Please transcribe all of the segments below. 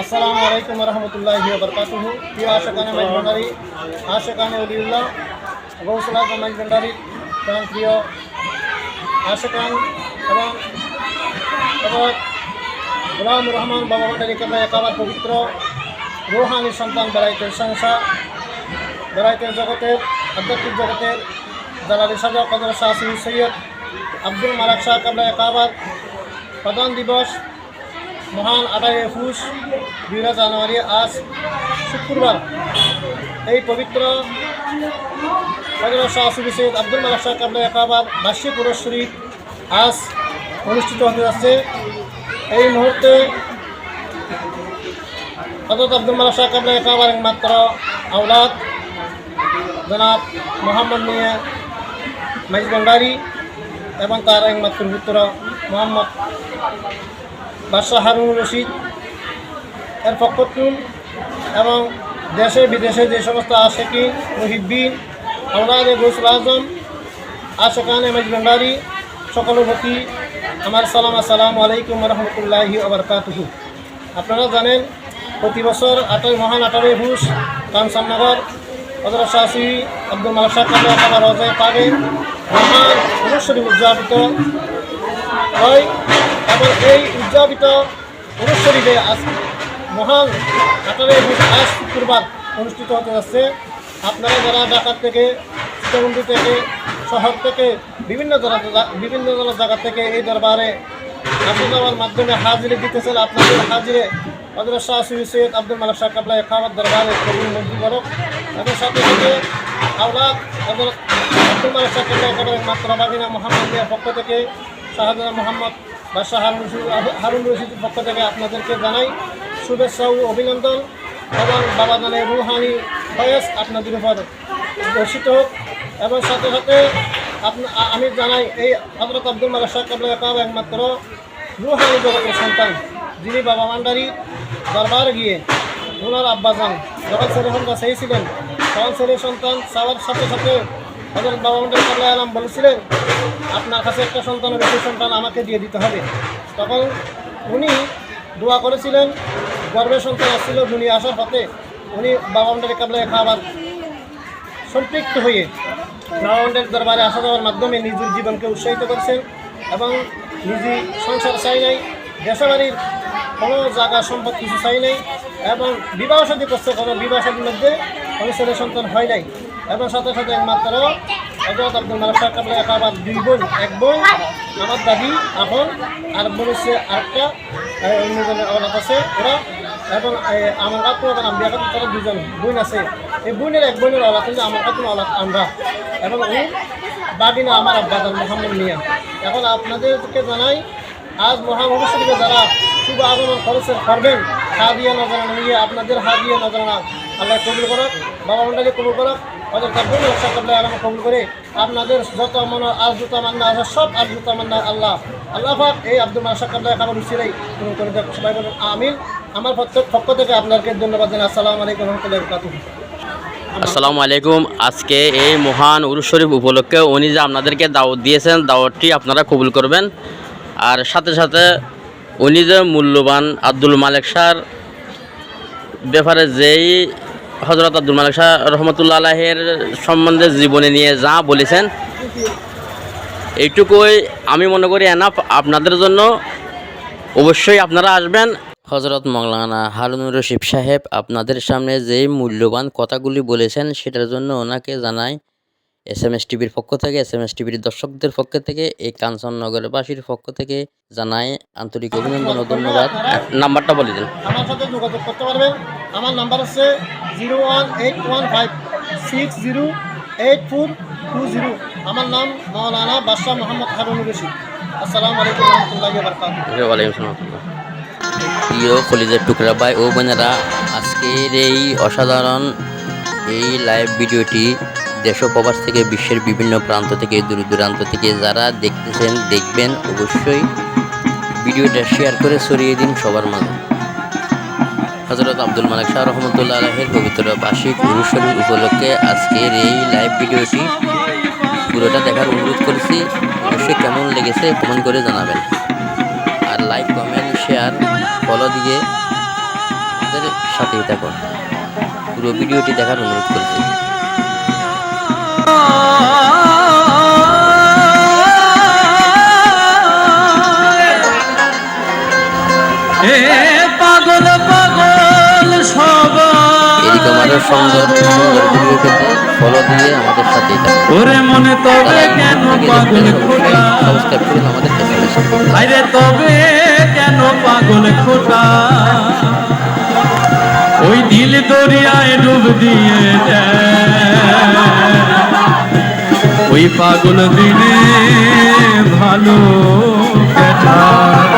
আসসালামু আলাইকুম রহমতুল্লাহ বরকাতুহ। প্রিয় আশেখানে মাইজ ভান্ডারি আশেখানে অলিউল্লাহ গৌসলা মাইজ ভান্ডারি, প্রাণ প্রিয় আশেখান এবং এবং গোলাম রহমান বাবা ভান্ডারি কেবলা একাবার পবিত্র রোহানি সন্তান বেড়াইতের সংসার, বেড়াইতের জগতের, আধ্যাত্মিক জগতের জালালি সাজা কদর শাহ সৈয়দ আব্দুল মালাক শাহ কাবলা একাবার প্রধান দিবস মহান আঠারো একুশ, দুই জানুয়ারি, আজ শুক্রবার। এই পবিত্র শাহ আব্দুল মালাক শাহ কাবলা একাবার বার্ষিক শরীফ আজ অনুষ্ঠিত হতে যাচ্ছে। এই মুহূর্তে হজরত আব্দুল মালাক শাহ কাবলা একাবার একমাত্র আওলাদ, জনাব মোহাম্মদ মিয়া মাইজ ভান্ডারি এবং তার একমাত্র পুত্র মোহাম্মদ বাদশাহ হারুন রশিদ, এর ফকরতুল এবং দেশে বিদেশে যে সমস্ত আশেকি মুহিব্বিন আওলাদ গৌসুল আজম আশেকান এমএজ ভান্ডারি সকলের প্রতি আমার সালাম, আসসালামু আলাইকুম রহমতুল্লাহি আবরকাতুহু আপনারা জানেন, প্রতি বছর আঠারো মহান আঠারোই হুস কানসাননগর হজরত শাহসি আব্দুল মালিক শাহ কাবলা রজায় পাবে। মহান অনুসরী উদযাপিত হয়। এবং এই উদযাপিত অনুসরীতে আজ মহান আঠারোই আজ শুক্রবার অনুষ্ঠিত হতে যাচ্ছে। আপনারা যারা ঢাকার থেকে, চিত্তবন্দি থেকে, শহর থেকে, বিভিন্ন বিভিন্ন জায়গা থেকে এই দরবারে আসা যাওয়ার মাধ্যমে হাজিরি দিতেছেন আপনাদের হাজিরে হজরত শাহ সৈয়দ আব্দুল মালিক শাহ কাবলা খাওয়ার দরবারে কবুল মঞ্জুর করক। এবং সাথে সাথে আওলাদ আব্দুল মালিক শাহ কাবলা খাবার মাত্র বাগিনা মোহাম্মদ পক্ষ থেকে শাহজাহান মোহাম্মদ বাদশাহ হারুন রশিদ হারুন রশিদের পক্ষ থেকে আপনাদেরকে জানাই শুভেচ্ছা ও অভিনন্দন এবং বাবা জানে রুহানি ফয়েস আপনাদের উপর বর্ষিত হোক। এবং সাথে সাথে আমি জানাই এই হজরত আব্দুল শাহ কাবলা খাওয়া একমাত্র রুহানি জগতের সন্তান, যিনি বাবা মান্ডারি দরবার গিয়ে ওনার আব্বাজান যখন ছেলে সন্তান সেই ছিলেন, তখন ছেলে সন্তান চাওয়ার সাথে সাথে হজরত বাবা মান্ডারি কাবলা আলাম বলেছিলেন, আপনার কাছে একটা সন্তানের বেশি সন্তান আমাকে দিয়ে দিতে হবে। তখন উনি দোয়া করেছিলেন, গর্বের সন্তান আসছিল দুনিয়া আসার পথে, উনি বাবা মান্ডারি কাবলা খাবার সম্পৃক্ত হয়ে রাওয়ান্ডের দরবারে আসা যাওয়ার মাধ্যমে নিজের জীবনকে উৎসাহিত করছেন এবং নিজে সংসার চাই নাই, দেশবাড়ির কোনো জায়গা সম্পদ কিছু চাই নাই এবং বিবাহ সাথী করছে, কোনো বিবাহ সাথীর মধ্যে কোনো ছেলে সন্তান হয় নাই। এবং সাথে সাথে একমাত্র দুই এক আমার দাদি আর আছে আমার দুজন আছে। এই এক বোনের কিন্তু আমার এবং বাগিনা আমার মোহাম্মদ মিয়া। এখন আপনাদেরকে জানাই, আজ শরীফে যারা শুভ আগমন করেছেন করবেন হা দিয়ে নজরানা নিয়ে আপনাদের হা দিয়ে নজরানা আল্লাহ কবুল করক, বাবা মন্ডলী কবুল করক। আপনাদের যত মনে আজ জুত মান্না আছে, সব আজ মান্না আল্লাহ। আল্লাহ এই আব্দুল মাসা কাবলা খাবার উচিরাই করে দেখ সবাই বলেন, আমিন। আমার প্রত্যেক পক্ষ থেকে আপনাকে ধন্যবাদ জানাই। আসসালামু আলাইকুম রহমতুল্লাহ আসসালামু আলাইকুম। আজকে এই মহান উরুস শরীফ উপলক্ষে উনি যে আপনাদেরকে দাওয়াত দিয়েছেন, দাওয়াতটি আপনারা কবুল করবেন। আর সাথে সাথে উনি যে মূল্যবান আব্দুল মালেক সার ব্যাপারে যেই হজরত আব্দুল মালিক শাহ রহমতুল্লা আলাহের সম্বন্ধে জীবনে নিয়ে যা বলেছেন, এইটুকুই আমি মনে করি এনাফ আপনাদের জন্য। অবশ্যই আপনারা আসবেন। হজরত মৌলানা হারুনুর রশিদ সাহেব আপনাদের সামনে যেই মূল্যবান কথাগুলি বলেছেন, সেটার জন্য ওনাকে জানাই এস এম এস টিভির পক্ষ থেকে এস এম এস টিভির দর্শকদের পক্ষ থেকে এই কাঞ্চননগরবাসীর পক্ষ থেকে জানাই আন্তরিক অভিনন্দন ও ধন্যবাদ। নাম্বারটা বলে দিন। আমার সাথে যোগাযোগ করতে পারবেন। আমার নাম্বার হচ্ছে zero one eight one five six zero eight four two zero. আমার নাম মৌলানা বাদশাহ মোহাম্মদ হারুন রশিদ। আসসালামু আলাইকুম রহমতুল্লাহ বারকাত ওয়ালাইকুম আসসালাম। প্রিয় কলিজার টুকরা ভাই ও বোনেরা আজকের এই অসাধারণ এই লাইভ ভিডিওটি দেশ প্রবাস থেকে বিশ্বের বিভিন্ন প্রান্ত থেকে দূর দূরান্ত থেকে যারা দেখতেছেন, দেখবেন, অবশ্যই ভিডিওটা শেয়ার করে ছড়িয়ে দিন সবার মাঝে। হজরত আব্দুল মালিক শাহ রহমতুল্লাহ আলহের পবিত্র বার্ষিক গুরুশরী উপলক্ষে আজকের এই লাইভ ভিডিওটি পুরোটা দেখার অনুরোধ করেছি। অবশ্যই কেমন লেগেছে কমেন্ট করে জানাবেন। আর লাইক কমেন্ট শেয়ার ফলো দিয়ে থাকুন। পুরো ভিডিওটি দেখার অনুরোধ করছি। পাগল পাগল সবাই। এরকম আরও সুন্দর সুন্দর ভিডিও পেতে ফলো দিয়ে আমাদের ওরে মনে তবে কেন পাগল খোটা? সাবস্ক্রাইব আমাদের আরে তবে কেন পাগল খোটা? ওই দিল দরিয়ায় ডুব দিয়ে দেয় ওই পাগল দিনে ভালো কাটায়।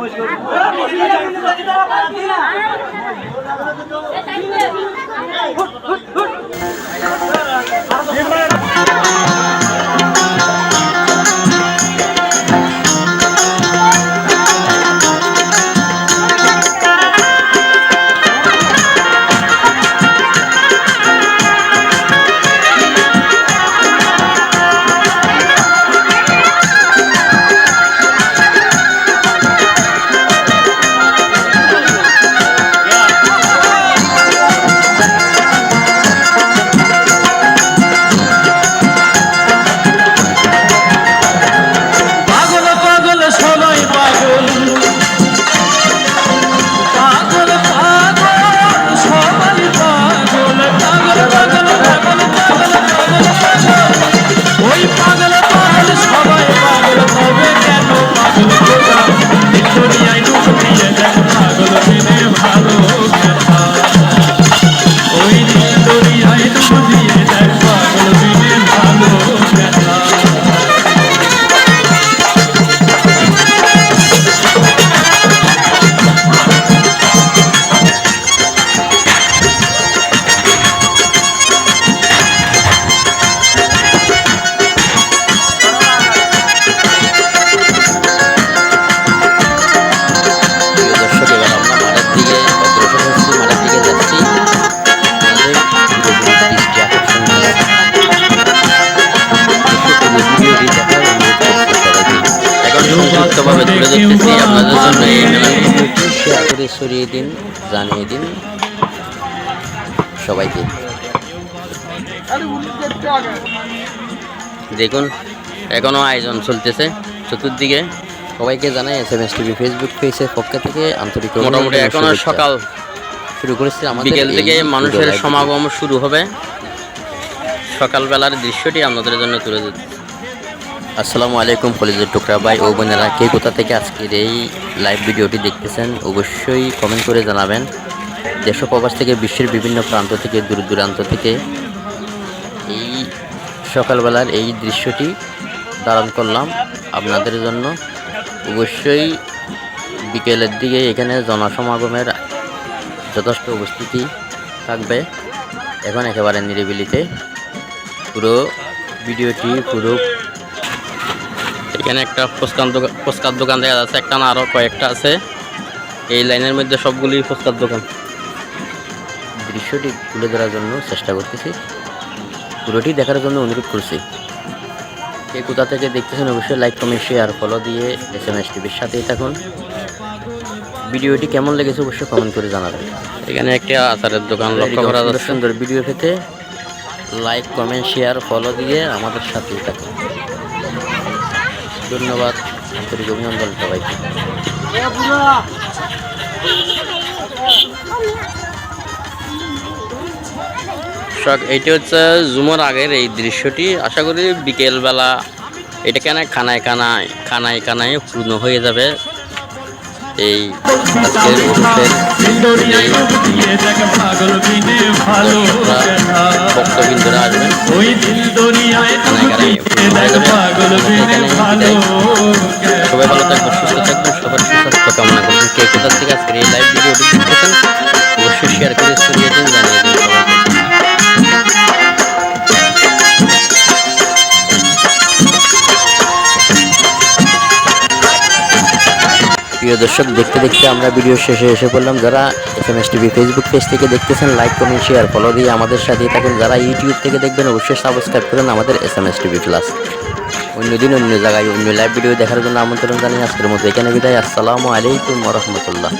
মশগুল শেয়ার করে ছড়িয়ে দিন জানিয়ে দিন সবাইকে। দেখুন এখনও আয়োজন চলতেছে। চতুর্দিকে সবাইকে জানাই S M S TV Facebook পেজের পক্ষ থেকে আন্তরিক মোটামুটি এখনও সকাল শুরু করেছে আমাদের বিকেল থেকে মানুষের সমাগম শুরু হবে। সকালবেলার দৃশ্যটি আপনাদের জন্য তুলে ধরছি। আসসালামু আলাইকুম কলেজের টুকরা ভাই ও বোনেরা, কে কোথা থেকে আজকের এই লাইভ ভিডিওটি দেখতেছেন অবশ্যই কমেন্ট করে জানাবেন। দেশ প্রবাস থেকে, বিশ্বের বিভিন্ন প্রান্ত থেকে, দূর দূরান্ত থেকে এই সকালবেলার এই দৃশ্যটি ধারণ করলাম আপনাদের জন্য। অবশ্যই বিকেলের দিকে এখানে জনসমাগমের যথেষ্ট উপস্থিতি থাকবে। এখন একেবারে নিরিবিলিতে পুরো ভিডিওটি, পুরো এখানে একটা ফুচকার দোকান ফুচকার দোকান দেখা যাচ্ছে একটা না আরও কয়েকটা আছে। এই লাইনের মধ্যে সবগুলি ফুচকার দোকান। দৃশ্যটি তুলে ধরার জন্য চেষ্টা করতেছি। পুরোটি দেখার জন্য অনুরোধ করছি। কে কোথা থেকে দেখতেছেন অবশ্যই লাইক কমেন্ট শেয়ার ফলো দিয়ে এস এম এস টিভির সাথেই থাকুন। ভিডিওটি কেমন লেগেছে অবশ্যই কমেন্ট করে জানাবেন। এখানে একটি আচারের দোকান লক্ষ্য করা যাচ্ছে। সুন্দর ভিডিও পেতে লাইক কমেন্ট শেয়ার ফলো দিয়ে আমাদের সাথেই থাকুন। ধন্যবাদ। আন্তরিক অভিনন্দন সবাইকে। শখ হচ্ছে জুমোর আগের এই দৃশ্যটি। আশা করি বিকেলবেলা এটা কেন খানায় খানায় খানায় খানায় পূর্ণ হয়ে যাবে। এই আজকের ভক্তবৃন্দরা আসবেন সবাই ভালো থাকবেন সুস্থ থাকবেন সবার সুস্বাস্থ্য কামনা করবেন কে কোথা থেকে আজকের এই লাইভ ভিডিওটি দেখতেছেন অবশ্যই শেয়ার করে ছড়িয়ে দিন জানিয়ে দিন প্রিয় দর্শক, দেখতে দেখতে আমরা ভিডিও শেষে এসে পড়লাম। যারা S M S TV Facebook page থেকে দেখতেছেন লাইক করুন শেয়ার ফলো দিয়ে আমাদের সাথে থাকুন। যারা ইউটিউব থেকে দেখবেন, অবশ্যই সাবস্ক্রাইব করেন আমাদের S M S TV plus অন্যদিন অন্য জায়গায় অন্য লাইভ ভিডিও দেখার জন্য আমন্ত্রণ জানিয়ে আজকের মতো এখানে বিদায়। আসসালামু আলাইকুম রহমতুল্লাহ।